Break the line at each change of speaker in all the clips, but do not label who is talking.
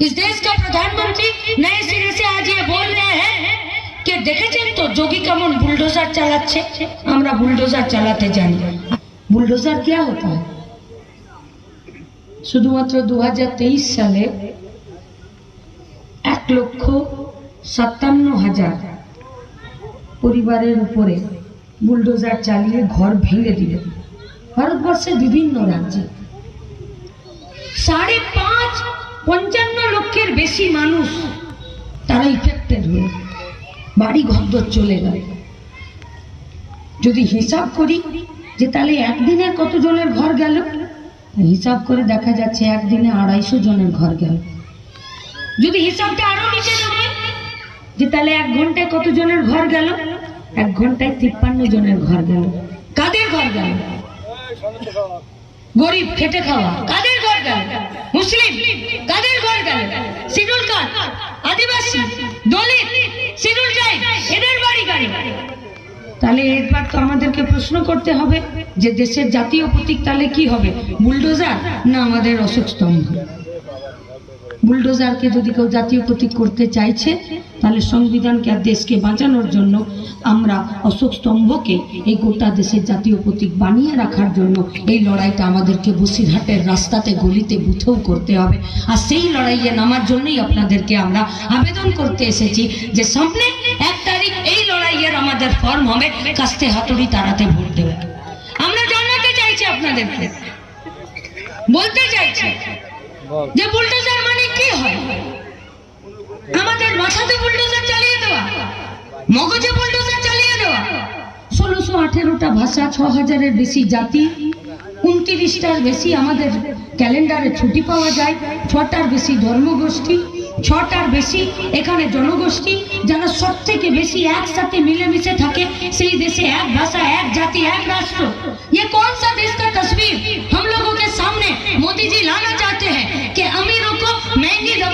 इस देश का प्रधानमंत्री नए सिरे से आज ये बोल रहे हैं कि দেখেছেন তো যোগী কেমন বুলডোজার চালাচ্ছে আমরা বুলডোজার চালাতে জানি বুলডোজার क्या होता है শুধুমাত্র দু সালে এক লক্ষ সাতান্ন হাজার পরিবারের উপরে বুলডোজার চালিয়ে ঘর ভেঙে দিল ভারতবর্ষের বিভিন্ন রাজ্যে সাড়ে পাঁচ পঞ্চান্ন লক্ষের বেশি মানুষ তারা ইফেক্টেড হয়ে বাড়ি ঘরদর চলে গেল। যদি হিসাব করি যে তাহলে একদিনের কতজনের ঘর গেল? হিসাব করে দেখা যাচ্ছে একদিনে আড়াইশো জনের ঘর গেল। যদি হিসাবটা আরও নিচে নামে যে তাহলে এক ঘন্টায় কতজনের ঘর গেল? এক ঘন্টায় তিপ্পান্ন জনের ঘর গেল। কাদের ঘর গেল? গরিব, খেটে খাওয়া। কাদের মুসলিম, কাদের আদিবাসী, দলিত এদের বাড়ি গাড়ি তাহলে এবার তো আমাদেরকে প্রশ্ন করতে হবে যে দেশের জাতীয় প্রতীক তাহলে কি হবে? বুলডোজার না আমাদের অশোক স্তম্ভ? বুলডোজারকে যদি কেউ জাতীয় প্রতীক করতে চাইছে, তাহলে সংবিধানকে আর দেশকে বাঁচানোর জন্য আমরা অশোক স্তম্ভকে এই গোটা দেশের জাতীয় প্রতীক বানিয়ে রাখার জন্য এই লড়াইটা আমাদেরকে বসিরহাটের রাস্তাতে, গলিতে বুথেও করতে হবে। আর সেই লড়াইয়ে নামার জন্যই আপনাদেরকে আমরা আবেদন করতে এসেছি যে সামনে এক তারিখ এই লড়াইয়ের আমাদের ফর্ম হবে, কাস্তে হাতুড়ি তাড়াতে ভোট দেবে। আমরা জানাতে চাইছি আপনাদেরকে, বলতে চাইছি যে বুলডোজার মানে কি হয়? আমাদের মাথাতে বুলডোজার চালিয়ে দেওয়া, মগজে বুলডোজার চালিয়ে দেওয়া। ষোলোশো আঠেরোটা ভাষা, ছ হাজারের বেশি জাতি, উনত্রিশটার বেশি আমাদের ক্যালেন্ডারে ছুটি পাওয়া যায়, ছটার বেশি ধর্মগোষ্ঠী, ছটার বেশি এখানে জনগোষ্ঠী, যারা সব থেকে বেশি একসাথে মিলেমিশে থাকে, সেই দেশে এক ভাষা, এক জাতি, এক রাষ্ট্র। ইয়ে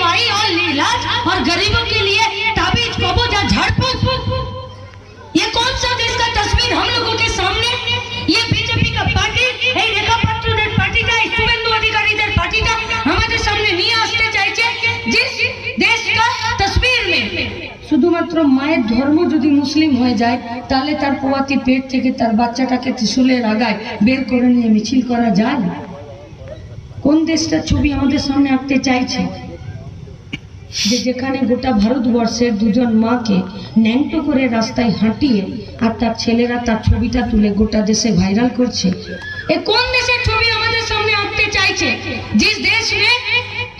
दवाई और इलाज और गरीबों के लिए ताबीज कबूज और झाड़ फूक ये कौन सा देश का तस्वीर हम लोगों के सामने ये बीजेपी का पार्टी এই রেখা পাত্রদের পার্টিটা এই শুভেন্দু অধিকারীদের পার্টিটা আমাদের সামনে নিয়ে আসতে চাইছে যে দেশ কা তসবির মে শুধুমাত্র মায়ের ধর্ম যদি মুসলিম হয়ে যায় তাহলে তার পোয়াতি পেট থেকে তার বাচ্চাটাকে ত্রিশুলের আগায় বের করে নিয়ে মিছিল করা যায় না? কোন দেশটার ছবি আমাদের সামনে আঁকতে চাইছে যে যেখানে গোটা ভারতবর্ষের দুজন মাকে ন্যাংটো করে রাস্তায় হাঁটিয়ে আর তার ছেলেরা তার ছবিটা তুলে গোটা দেশে ভাইরাল করছে এ কোন দেশের ছবি আমাদের সামনে আঁকতে চাইছে जिस देश में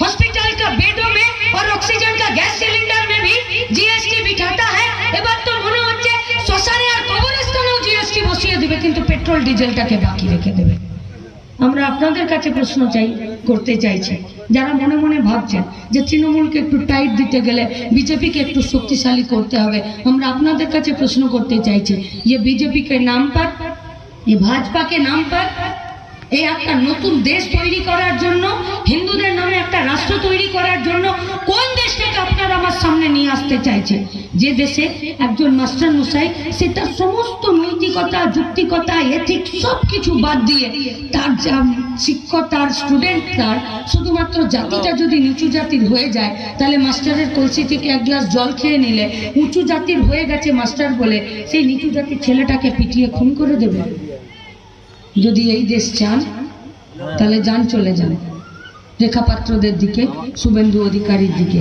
हॉस्पिटल का बेडों में और ऑक्सीजन का गैस सिलेंडर में भी जीएसटी बिठाता है এবার তো মনে হচ্ছে শ্মশানে আর কবরস্থানেও জিএসটি বসিয়ে দিবে কিন্তু পেট্রোল ডিজেলটাকে বাকি রেখে দেবে আমরা আপনাদের কাছে প্রশ্ন চাই, করতে চাইছি। যারা মনে মনে ভাবছেন যে তৃণমূলকে একটু টাইট দিতে গেলে বিজেপিকে একটু শক্তিশালী করতে হবে, আমরা আপনাদের কাছে প্রশ্ন করতে চাইছি যে বিজেপিকে নাম পার এই ভাজপাকে নাম পার এই একটা নতুন দেশ তৈরি করার জন্য, হিন্দুদের নামে একটা রাষ্ট্র তৈরি করার জন্য কোন দেশটাকে আপনারা আমার সামনে নিয়ে আসতে চাইছে যে দেশে একজন মাস্টার মশাই সে তার সমস্ত নৈতিকতা, যুক্তিকতা এথিক সব কিছু বাদ দিয়ে তার যা শিক্ষক, তার স্টুডেন্ট তার শুধুমাত্র জাতিটা যদি নিচু জাতির হয়ে যায়, তাহলে মাস্টারের কলসি থেকে এক গ্লাস জল খেয়ে নিলে উঁচু জাতির হয়ে গেছে মাস্টার বলে সেই নিচু জাতির ছেলেটাকে পিটিয়ে খুন করে দেবে। যদি এই দেশ চান, তাহলে যান চলে যান। রেখাপাত্রদের দিকে, শুভেন্দু অধিকারীর দিকে।